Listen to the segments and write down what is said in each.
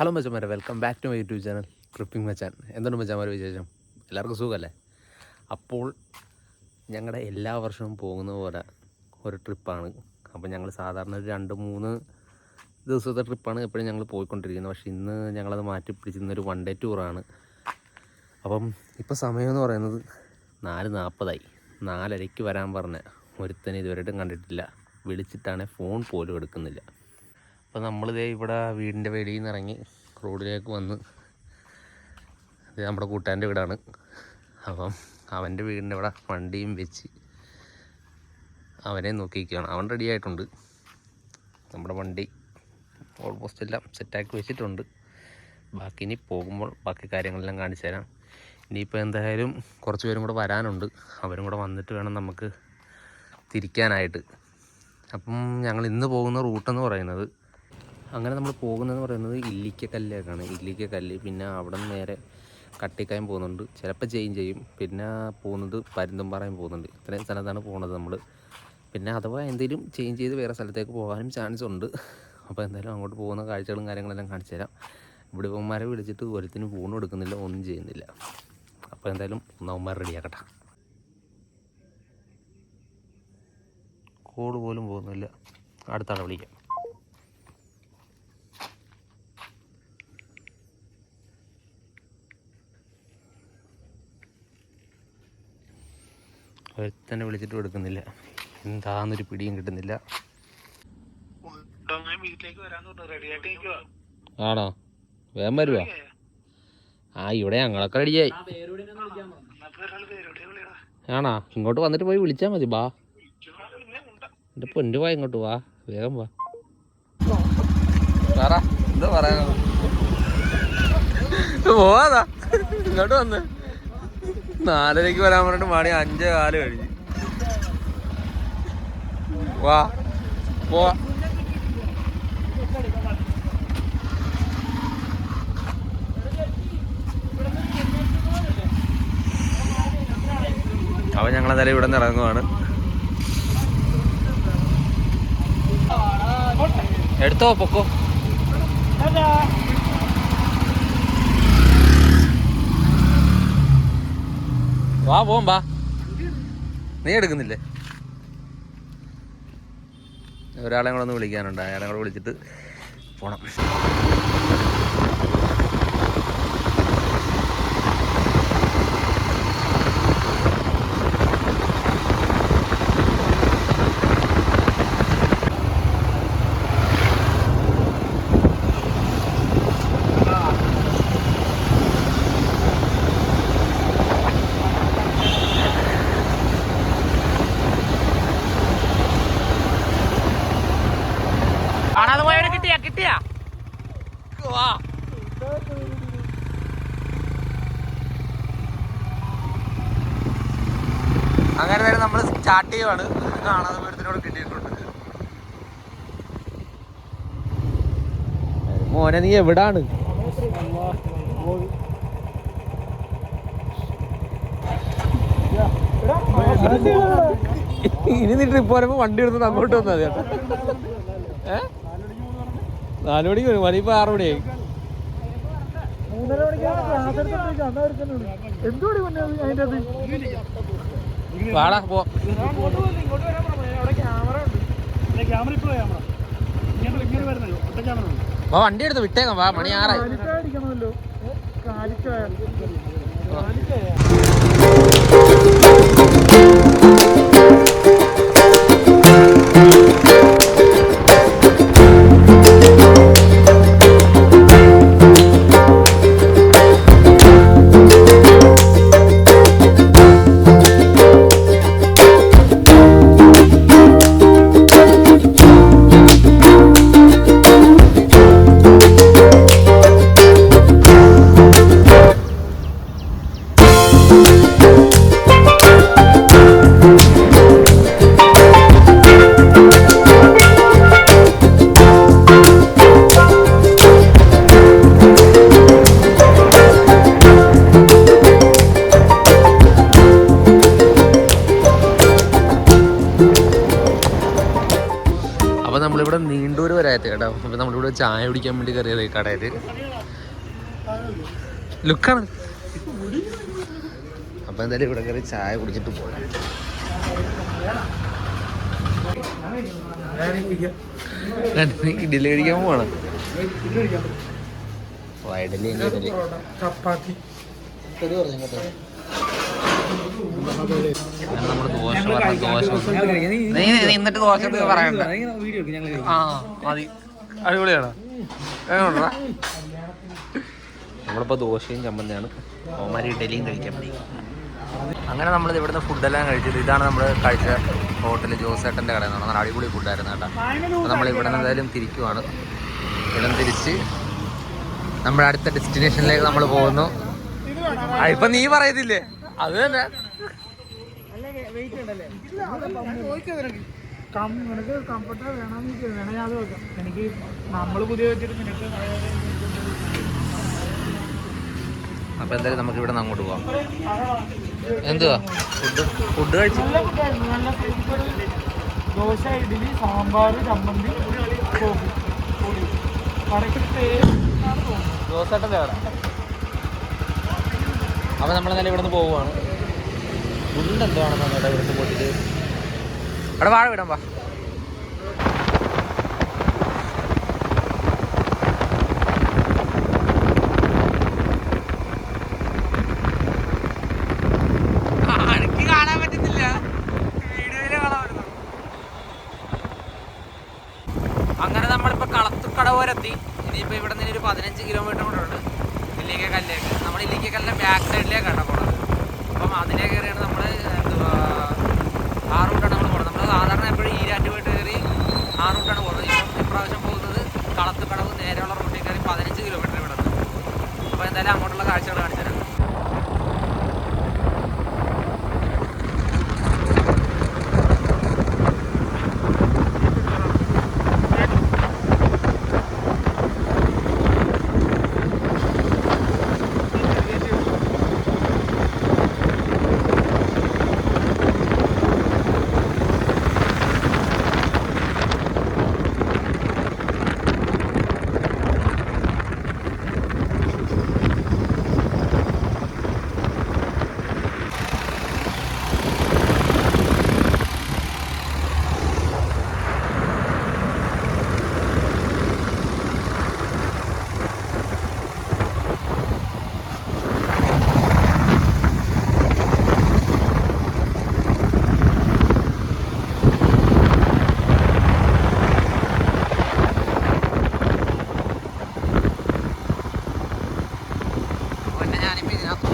Hello മച്ചന്മാരെ welcome back to my YouTube channel tripping മച്ചാൻ. എന്തുണ്ട് മച്ചന്മാരെ വിശേഷം? എല്ലാവർക്കും സുഖമല്ലേ അപ്പോൾ ഞങ്ങളുടെ എല്ലാ വർഷവും പോകുന്ന പോലെ ഒരു ട്രിപ്പാണ്. അപ്പോൾ ഞങ്ങൾ സാധാരണ ഒരു രണ്ട് മൂന്ന് ദിവസത്തെ ട്രിപ്പാണ് എപ്പോഴും ഞങ്ങൾ പോയിക്കൊണ്ടിരിക്കുന്നത്. പക്ഷേ ഇന്ന് ഞങ്ങളത് മാറ്റി പിടിച്ചിരുന്നൊരു വൺ ഡേ ടൂറാണ് അപ്പം ഇപ്പോൾ സമയമെന്ന് പറയുന്നത് നാല് നാൽപ്പതായി നാലരയ്ക്ക് വരാൻ പറഞ്ഞ ഒരുത്തനെ ഇതുവരെയായിട്ടും കണ്ടിട്ടില്ല. വിളിച്ചിട്ടാണെ ഫോൺ പോലും എടുക്കുന്നില്ല. അപ്പോൾ നമ്മളിതേ ഇവിടെ വീടിന്റെ വെളിയിൽ നിന്ന് ഇറങ്ങി റോഡിലേക്ക് വന്ന് ഇത് നമ്മുടെ കൂട്ടാന്റെ വീടാണ്. അപ്പം അവന്റെ വീടിന്റെ ഇവിടെ വണ്ടിയും വെച്ച് അവനെ നോക്കിയിരിക്കുകയാണ്. അവൻ റെഡി ആയിട്ടുണ്ട്. നമ്മുടെ വണ്ടി ഓൾമോസ്റ്റ് എല്ലാം സെറ്റാക്കി വെച്ചിട്ടുണ്ട്. ബാക്കി ഇനി പോകുമ്പോൾ ബാക്കി കാര്യങ്ങളെല്ലാം കാണിച്ചു തരാം. ഇനിയിപ്പോൾ എന്തായാലും കുറച്ച് പേരും കൂടെ വരാനുണ്ട്. അവരും കൂടെ വന്നിട്ട് വേണം നമുക്ക് തിരിക്കാനായിട്ട്. അപ്പം ഞങ്ങൾ ഇന്ന് പോകുന്ന റൂട്ടെന്ന് പറയുന്നത് അങ്ങനെ നമ്മൾ പോകുന്നതെന്ന് പറയുന്നത് ഇല്ലിക്കക്കല്ലേക്കാണ് ഇല്ലിക്കക്കല്ല് പിന്നെ അവിടെ നിന്ന് നേരെ കട്ടിക്കായും പോകുന്നുണ്ട്. ചിലപ്പോൾ ചേഞ്ച് ചെയ്യും. പിന്നെ പോകുന്നത് പരുന്തുംപാറയും പോകുന്നുണ്ട്. ഇത്രയും സ്ഥലത്താണ് പോകുന്നത് നമ്മൾ പിന്നെ അഥവാ എന്തെങ്കിലും ചേഞ്ച് ചെയ്ത് വേറെ സ്ഥലത്തേക്ക് പോകാനും ചാൻസ് ഉണ്ട്. അപ്പോൾ എന്തായാലും അങ്ങോട്ട് പോകുന്ന കാഴ്ചകളും കാര്യങ്ങളെല്ലാം കാണിച്ചു തരാം. ഇവിടെ ഇവന്മാരെ വിളിച്ചിട്ട് ഒരുത്തിന് ഫോണും എടുക്കുന്നില്ല ഒന്നും ചെയ്യുന്നില്ല. അപ്പോൾ എന്തായാലും ഒന്നവന്മാർ റെഡിയാക്കട്ടെ കോൾ പോലും പോകുന്നില്ല. അടുത്താളെ വിളിക്കാം. ഒരുത്തന്നെ വിളിച്ചിട്ട് കൊടുക്കുന്നില്ല. എന്താന്നൊരു പിടിയും കിട്ടുന്നില്ല. ആണോ? വേഗം വരുവാ. ആ ഇവിടെ ഞങ്ങളൊക്കെ റെഡിയായി ആണോ? ഇങ്ങോട്ട് വന്നിട്ട് പോയി വിളിച്ചാൽ മതി ബാ. എന്റെ എന്റെ പൊന്നു വാ ഇങ്ങോട്ട് വാ. വേഗം വാ. പറ. എന്താ പറയാ പോവാതാ. ഇങ്ങോട്ട് വന്ന്. നാലരയ്ക്ക് വരാൻ പറഞ്ഞിട്ട് മണി അഞ്ചേ കാൽ കഴിഞ്ഞു. വാ പോ. അവ ഞങ്ങളെന്തായാലും ഇവിടെ നിന്ന് ഇറങ്ങുവാണ്. എടുത്തോ പൊക്കോ. വാ പോവാം വാ. നീ എടുക്കുന്നില്ലേ? ഒരാളെ കൂടെ ഒന്ന് വിളിക്കാനുണ്ട്. അയാളെ കൂടെ വിളിച്ചിട്ട് പോണം കാണാതെ പോയവരെ കിട്ടിയാ വാ അങ്ങനെ തന്നെ നമ്മൾ സ്റ്റാർട്ട് ചെയ്യുവാണ്. കാണാതെ പോയത്തിനോട് കിട്ടിയിട്ടുണ്ട്. മോനെ നീ എവിടാണ്? ഇനി നീ ട്രിപ്പ് വരുമ്പോ വണ്ടി എടുത്ത് അങ്ങോട്ട് വന്നാൽ ഏഹ് നാല് മണിക്ക് വരും മണി ഇപ്പൊ ആറ് മണിയായി മൂന്നര മണിക്കാണ് അത് വാടാ പോ വാ വണ്ടി എടുത്ത് വിട്ടേക്കാം വാ മണി ആറായി കാലിക്കായ ചായ കുടിക്കാൻ വേണ്ടി കയറിയത് കടയിൽ ലുക്കാണ്. അപ്പം എന്തായാലും ഇവിടെ കയറി ചായ കുടിച്ചിട്ട് പോകാം ഇഡലി കഴിക്കാൻ പോവാണ്. ഓ, ഇഡലി എങ്കിൽ ഇഡലി ചപ്പാത്തി അങ്ങനെ നമ്മൾ ദോശ ദോശ. നീ എന്നിട്ട് ദോശ പറയണ്ട. ആ മതി. അടിപൊളിയാണ്. എങ്ങനെയുണ്ടെടാ? നമ്മളിപ്പോ ദോശയും ചമ്മന്തിയാണ്. ഓമാരി ഇഡലിയും കഴിക്കാൻ വേണ്ടി. അങ്ങനെ നമ്മൾ ഇവിടുന്ന് ഫുഡെല്ലാം കഴിച്ചത് ഇതാണ് നമ്മൾ കഴിച്ച ഹോട്ടൽ ജോസേട്ടന്റെ കടയിൽ നിന്നാണ്. നല്ല അടിപൊളി ഫുഡായിരുന്നു കേട്ടോ. അപ്പോൾ നമ്മൾ ഇവിടെ നിന്ന് എന്തായാലും തിരിക്കുവാണ്. ഇവിടെ നിന്ന് തിരിച്ച് നമ്മുടെ അടുത്ത ഡെസ്റ്റിനേഷനിലേക്ക് നമ്മൾ പോകുന്നു. ആ, ഇപ്പൊ നീ പറയത്തില്ലേ? അത് തന്നെ. കം- നിനക്ക് കംഫർട്ടാ വേണമെന്ന് വെച്ചാൽ വേണേ അത് വെക്കാം. എനിക്ക് നമ്മൾ പുതിയ വെച്ചിട്ട് നിനക്ക് അപ്പൊ എന്തായാലും നമുക്ക് ഇവിടെ നിന്ന് അങ്ങോട്ട് പോവാം. എന്തുവാ? ഫുഡ് ഫുഡ് കഴിച്ചു? നല്ല നല്ല. ദോശ ഇഡ്ഡലി സാമ്പാർ ചമ്മന്തി ദോശ പൊടി. കടയ്ക്ക് പേര് ആണ് തോന്നുന്നത്. ജോസേട്ടന്റെ അവിടെ അപ്പൊ നമ്മൾ എന്തായാലും ഇവിടെ നിന്ന് പോവുകയാണ് ഫുഡ് എന്താണെന്ന് നമ്മുടെ ഇവിടുത്തെ പോയിട്ട് അവിടെ വാഴ വിടാൻ വാ അങ്ങനെ നമ്മളിപ്പോൾ കളത്തുക്കട വരെ എത്തി ഇനിയിപ്പോൾ ഇവിടെ നിന്ന് ഒരു പതിനഞ്ച് കിലോമീറ്റർ കൂടെ ഉണ്ട്. ഇല്ലിക്ക കല്ലേക്ക് നമ്മൾ ഇല്ലിക്ക കല്ലിന്റെ ബാക്ക് സൈഡിലേക്കാണ് പോണത്. അപ്പം അതിലേ കയറിയാണ് നമ്മൾ എന്തുവാ ആ റൂട്ടാണ് നമ്മൾ പോകുന്നത് നമ്മൾ സാധാരണ എപ്പോഴും ഈരാറ്റുപേട്ട് കയറി ആ റൂട്ടാണ് പോകുന്നത് ഇപ്പം ഇപ്രാവശ്യം പോകുന്നത് കളത്തുക്കടവ് നേരെയുള്ള റൂട്ടിൽ കയറി പതിനഞ്ച് കിലോമീറ്റർ ഇവിടെ നിന്ന് അപ്പോൾ എന്തായാലും അങ്ങോട്ടുള്ള കാഴ്ചകൾ കാണിച്ചു തരാം പിന്നെ ഞാനിപ്പോൾ ഇതിനകത്ത്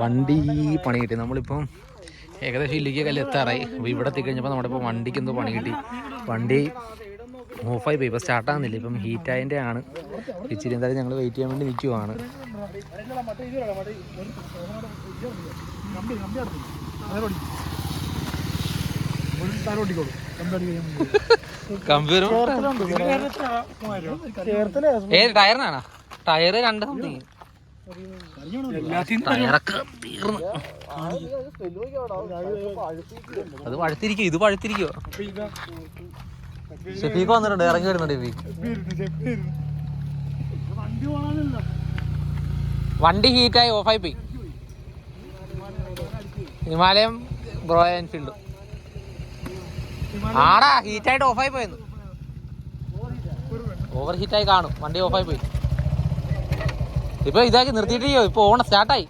വണ്ടി പണി കിട്ടി. നമ്മളിപ്പം ഏകദേശം ഇല്ലിക്ക് കല്ല് എത്താറായി. അപ്പോൾ ഇവിടെ എത്തിക്കഴിഞ്ഞപ്പോൾ നമ്മുടെ ഇപ്പോൾ വണ്ടിക്ക് എന്തോ പണി കിട്ടി. വണ്ടി ഓഫായി പോയി. ഇപ്പോൾ സ്റ്റാർട്ടാകുന്നില്ല ഇപ്പം ഹീറ്റായതിന്റെ ആണ്. ഇച്ചിരി എന്തായാലും ഞങ്ങൾ വെയിറ്റ് ചെയ്യാൻ വേണ്ടി നിൽക്കുവാണ് കമ്പ്യൂട്ടർ ഏത് ടയറിനാണോ? ടയർ രണ്ട് സംതിങ് അത് പഴുത്തിരിക്കും ഇത് പഴുത്തിരിക്കോ. ഷെഫീക്ക് വന്നിട്ടുണ്ട് ഇറങ്ങി വരുന്നുണ്ട് വണ്ടി ഹീറ്റായി ഓഫായി പോയി ഹിമാലയം ബ്രോ എൻഫീൽഡ് ആടാ ഹീറ്റായിട്ട് ഓഫായി പോയെന്ന് ഓവർ ഹീറ്റായി കാണും വണ്ടി ഓഫായി പോയി ഇപ്പൊ ഇതാക്കി നിർത്തിയിട്ടില്ലയോ? ഇപ്പൊ ഓണം സ്റ്റാർട്ടായി.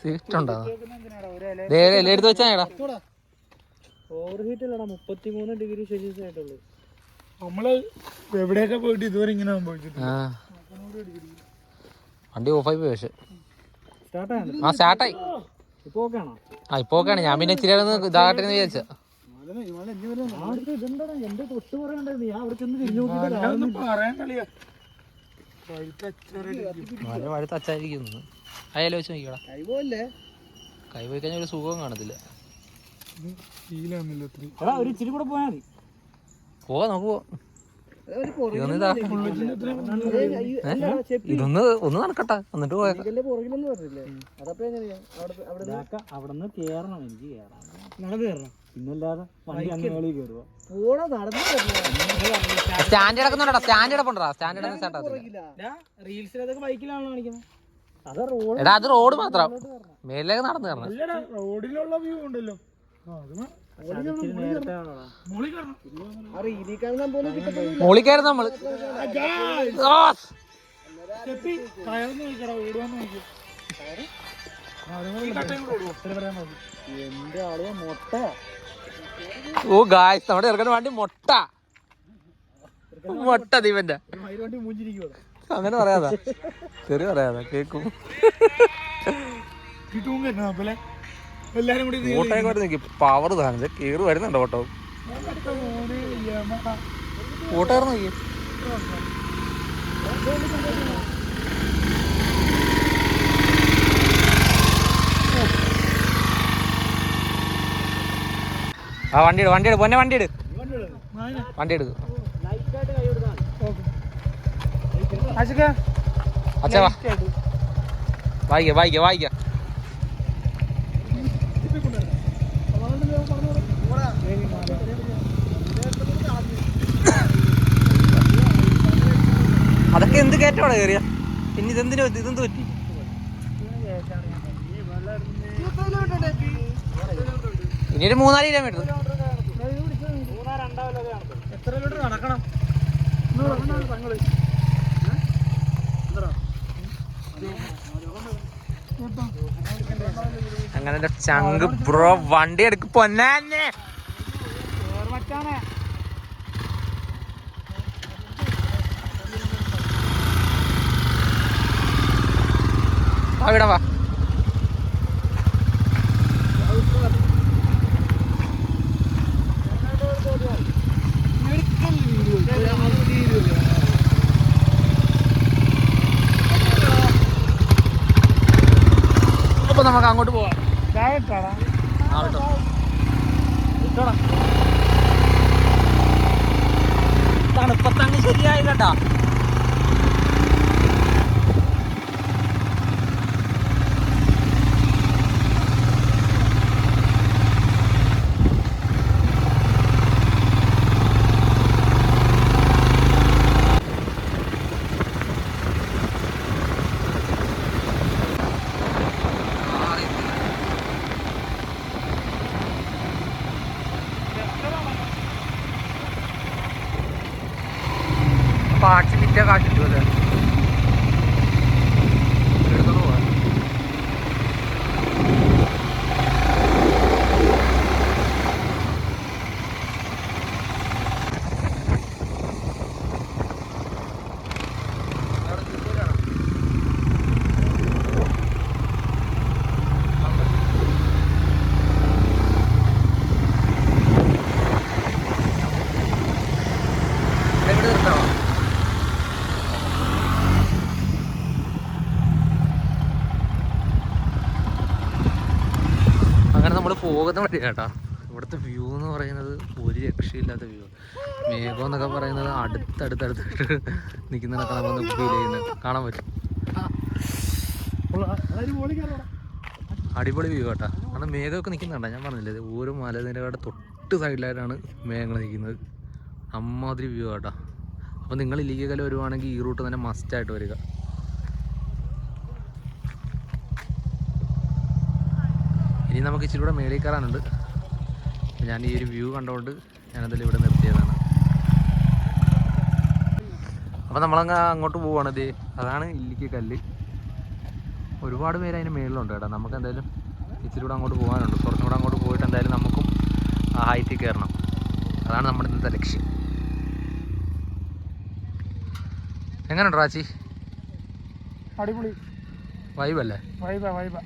സിഗരറ്റ് ഉണ്ടോ എടുത്ത് വെച്ചാ ഓവർ ഹീറ്റ് അല്ലടാ മുപ്പത്തി മൂന്ന് ഡിഗ്രി സെൽഷ്യസ് ആയിട്ടുള്ളൂ. നമ്മൾ എവിടെയൊക്കെ പോയിട്ട് ഇതുവരെ ഇങ്ങനെ വണ്ടി ഓഫായി പോയി പക്ഷെ. സ്റ്റാർട്ടായി? ആ സ്റ്റാർട്ടായി. ആ ഇപ്പൊ ഓക്കെയാണ് ഞാൻ പിന്നെ ഇച്ചിരി ഇതാകട്ടെ എന്ന് വിചാരിച്ച. മഴ തച്ചായിരിക്കുന്നു. അയാലും വെച്ച് നോക്കിക്കടാ കൈ പോയി കഴിഞ്ഞാൽ ഒരു സുഖവും കാണത്തില്ല. ഫീലാന്നില്ല ഒത്തിരി എടാ ഒരു ഇച്ചിരി കൂടെ പോയാൽ മതി. പോവാ നമുക്ക് പോവാം. ഇതൊന്ന് ഒന്ന് നടക്കട്ടെ എന്നിട്ട് പോയേക്കാം അവിടുന്ന് കേറണം എനിക്ക് കേറാം. നടന്നു കയറണം പിന്നല്ലാതെ സ്റ്റാൻഡ് കിടക്കുന്നുണ്ടാ? സ്റ്റാൻഡ് കിടപ്പുണ്ടാ? സ്റ്റാൻഡ് കാണിക്കുന്നത് റോഡ് എടാ അത് റോഡ് മാത്രം. മേലിലേക്ക് നടന്നു കയറണം റോഡിലുള്ള വ്യൂ ഉണ്ടല്ലോ. മോളിൽ കയറുന്ന നമ്മൾ ഓ ഗായ്സ് നമ്മുടെ ഇറക്കുന്ന വണ്ടി മൊട്ട. മൊട്ട ദീപന്റെ അങ്ങനെ പറയാതാ. ചെറിയ പറയാതാ കേക്കും. എല്ലാരും കൂടി ഓട്ടോയൊക്കെ വരുന്ന പവർ സാധനം. കയറി വരുന്നുണ്ട് ഓട്ടോ നോക്കി ആ വണ്ടി എടു വണ്ടി എടു പൊന്നെ വണ്ടി എടു. വണ്ടി എടുക്ക് ആശിക്ക, അച്ഛാ. വായിക്ക വായിക്ക വായിക്ക. അതൊക്കെ എന്ത് കയറ്റോടെ കയറിയ? പിന്നെ ഇതെന്തിനു പറ്റി ഇതെന്ത് പറ്റി? ഇനി ഒരു മൂന്നാൽ കിലോമീറ്റർ. അങ്ങനെ ചങ്ക് ബ്രോ വണ്ടി എടുക്ക് പൊന്നെ മച്ചാനെ വാ. നമുക്ക് അങ്ങോട്ട് പോവാം. തണുപ്പത്തങ്ങ് ശരിയായി പോകുന്ന വഴി കേട്ടോ. ഇവിടുത്തെ വ്യൂ എന്ന് പറയുന്നത് ഒരു രക്ഷയില്ലാത്ത വ്യൂ മേഘം എന്നൊക്കെ പറയുന്നത് അടുത്തടുത്തടുത്തായിട്ട് നിൽക്കുന്നതൊക്കെ നമുക്ക് ഫീൽ ചെയ്യുന്നത് കാണാൻ പറ്റും. അടിപൊളി വ്യൂ കേട്ടോ. കാരണം മേഘമൊക്കെ നിൽക്കുന്നുണ്ടോ ഞാൻ പറഞ്ഞില്ലേ ഓരോ മലനിരകളുടെ തൊട്ട് സൈഡിലായിട്ടാണ് മേഘങ്ങൾ നിൽക്കുന്നത് അമ്മാതിരി വ്യൂ കേട്ടോ. അപ്പോൾ നിങ്ങൾ ഇല്ലിക്കൽ വരുവാണെങ്കിൽ ഈ റൂട്ട് തന്നെ മസ്റ്റായിട്ട് വരിക. ഇനി നമുക്ക് ഇച്ചിരി കൂടെ മേളിൽ കയറാനുണ്ട്. അപ്പോൾ ഞാൻ ഈ ഒരു വ്യൂ കണ്ടുകൊണ്ട് ഞാനതിൽ ഇവിടെ നിർത്തിയതാണ്. അപ്പോൾ നമ്മളങ്ങ് അങ്ങോട്ട് പോവാണ് ഇത്. അതാണ് ഇല്ലിക്ക് കല്ല്. ഒരുപാട് പേര് അതിന് മേളിലുണ്ട് കേട്ടോ. നമുക്ക് എന്തായാലും ഇച്ചിരി കൂടെ അങ്ങോട്ട് പോകാനുണ്ട് കുറച്ചും കൂടെ അങ്ങോട്ട് പോയിട്ട് എന്തായാലും നമുക്കും ആ ഹൈറ്റിൽ കയറണം. അതാണ് നമ്മുടെ ഇന്നത്തെ ലക്ഷ്യം. എങ്ങനെയുണ്ട് റാച്ചി? അടിപൊളി. വൈബല്ലേ? വൈബ വൈബ.